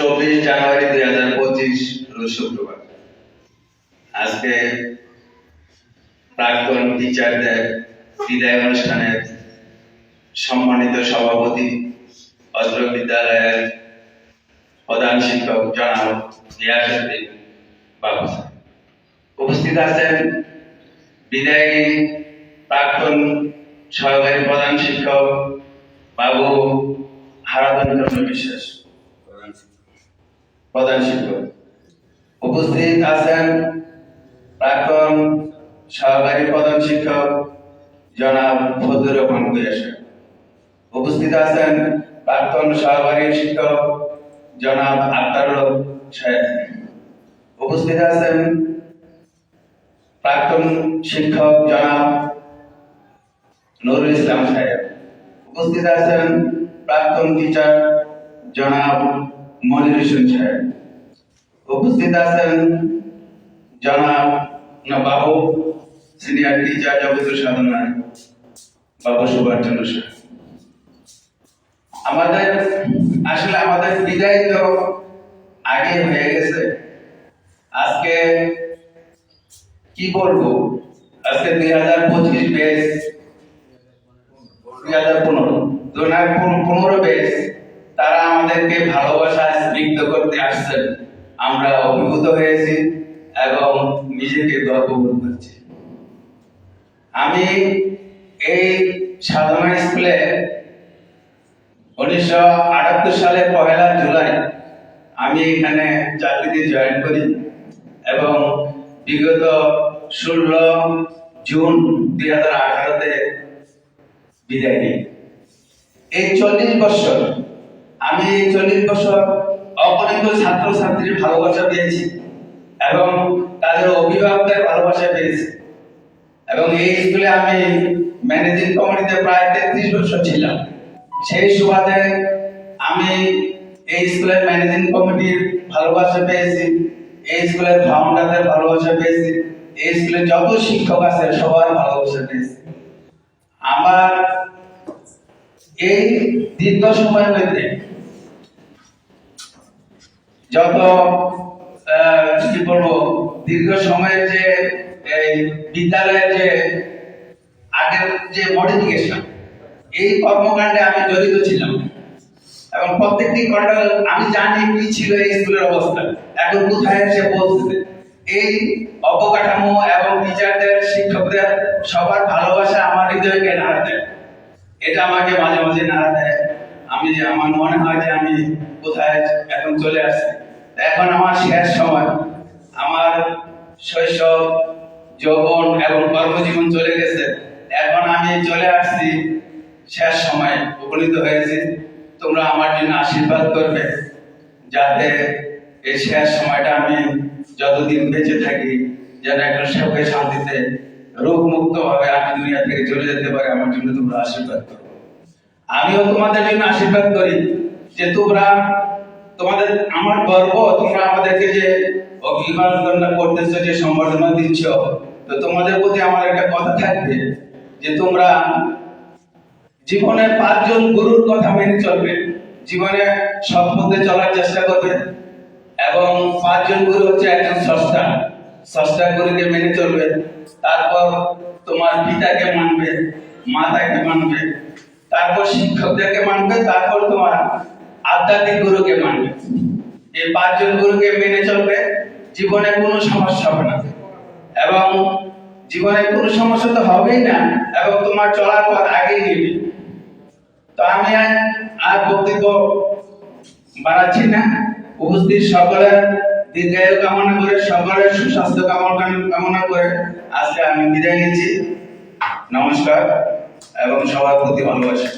চব্বিশ জানুয়ারি দুই হাজার পঁচিশ শুক্রবার। আজকে প্রাক্তন টিচারদের বিদায় অনুষ্ঠানের সম্মানিত সভাপতি, অত্র বিদ্যালয়ের প্রধান শিক্ষক জনাব রিয়াসুদ্দিন বাবু উপস্থিত আছেন বিদায়ী প্রাক্তন সহকারী প্রধান শিক্ষক বাবু হারাধন চন্দ্র বিশ্বাস। প্রধান শিক্ষক। উপস্থিত আছেন প্রাক্তন সহকারী প্রধান শিক্ষক জনাব ফজলুর রহমান উপস্থিত আছেন প্রাক্তন সহকারী শিক্ষক জনাব আক্তারুল উপস্থিত আছেন প্রাক্তন শিক্ষক জনাব নুরুল ইসলাম সাহেব। উপস্থিত আছেন প্রাক্তন টিচার জনাব মনির হোসেন সাহেব উপস্থিত আছেন জনাব না বাবু সিনিয়র টিচার জগদীশ সাধনা বাবু সুভাষ চন্দ্র সাহেব আমাদের, আসলে আমাদের বিদায় তো আগে হয়ে গেছে। আজকে কি বলব? আজকে দুই হাজার পঁচিশ বেশ দুই হাজার পনেরো, দুই হাজার পনেরো বেশ। তারা আমাদেরকে ভালোবাসায় স্নিগ্ধ করতে আসছেন। আমরা অভিভূত হয়েছি এবং নিজেকে গর্ববোধ করছি। আমি এই সাধনা স্কুলে উনিশশো আটাত্তর সালে পহেলা জুলাই আমি এখানে চাকরিতে জয়েন করি এবং বিগত ষোলো জুন দুই হাজার আঠারোতে বিদায় নিই। এই চল্লিশ বছর আমি এই চল্লিশ বছর অগণিত ছাত্র ছাত্রীর ভালোবাসা পেয়েছি এবং তাদের অভিভাবকদের ভালোবাসা পেয়েছি। এবং এই স্কুলে আমি ম্যানেজিং কমিটিতে প্রায় তেত্রিশ বছর ছিলাম। সেই সুবাদে আমি এই স্কুলের ম্যানেজিং কমিটির ভালোবাসা পেয়েছি, এই স্কুলের ফাউন্ডারদের ভালোবাসা পেয়েছি, এই স্কুলে যত শিক্ষক আছে সবার ভালোবাসা পেয়েছি। আমার এই দীর্ঘ সময়ের মধ্যে যত কি বলব, দীর্ঘ সময়ের যে, এই বিদ্যালয়ের যে, আগের যে মডিফিকেশন এই কর্মকাণ্ডে আমি জড়িত ছিলাম। এবং প্রত্যেকটি কন্ডাল আমি জানি কি ছিল এই স্কুলের অবস্থা। এখন কোথায় এসে পৌঁছেছে এই অবকাঠামো এবং টিচারদের শিক্ষকদের সবার ভালোবাসা আমার হৃদয়কে নাড়া দেয়। এটা আমাকে মাঝে মাঝে নাড়া দেয়। আমি আমার মনে হয় যে আমি কোথায় এখন চলে আসছি। এখন আমার শেষ সময়। আমার শৈশব, যৌবন এবং কর্মজীবন চলে গেছে। এখন আমি চলে আসছি শেষ সময় উপনীত হয়েছি। তোমরা আমার জন্য আশীর্বাদ করবে যাতে এই শেষ সময়টা আমি যতদিন বেঁচে থাকি যেন একটা সুখে শান্তিতে রোগ মুক্ত ভাবে আমি দুনিয়া থেকে চলে যেতে পারি, আমার জন্য তোমরা আশীর্বাদ করো। আমিও তোমাদের জন্য আশীর্বাদ করি যে তোমরা তোমাদের আমার গর্ব, তোমরা আমাদেরকে যে অভিবাদন করতেছো, যে সম্বর্ধনা দিচ্ছ, তো তোমাদের প্রতি আমার একটা কথা থাকবে, যে তোমরা জীবনে পাঁচজন গুরুর কথা মেনে চলবে, জীবনে সব পথে চলার চেষ্টা করবে, এবং পাঁচজন গুরু হচ্ছে একজন স্রষ্টা স্রষ্টা গুরুকে মেনে চলবে, তারপর তোমার পিতাকে মানবে, মাতাকে মানবে, তারপর শিক্ষকদেরকে মানবে, তারপর তোমার আধ্যাত্মিক গুরুকে মানবে। এই পাঁচজন গুরুকে মেনে চলবে, জীবনে কোনো সমস্যা হবে না। এবং জীবনে কোনো সমস্যা তো হবেই না, এবং তোমার চলার পথ আগেই নেবে তো আমি আর বক্তব্য বাড়াচ্ছি না। উপস্থিত সকলের দীর্ঘায়ু কামনা করে, সকলের সুস্বাস্থ্য কামনা কামনা করে আজকে আমি বিদায় নিচ্ছি। নমস্কার, এবং সবার প্রতি ভালোবাসা।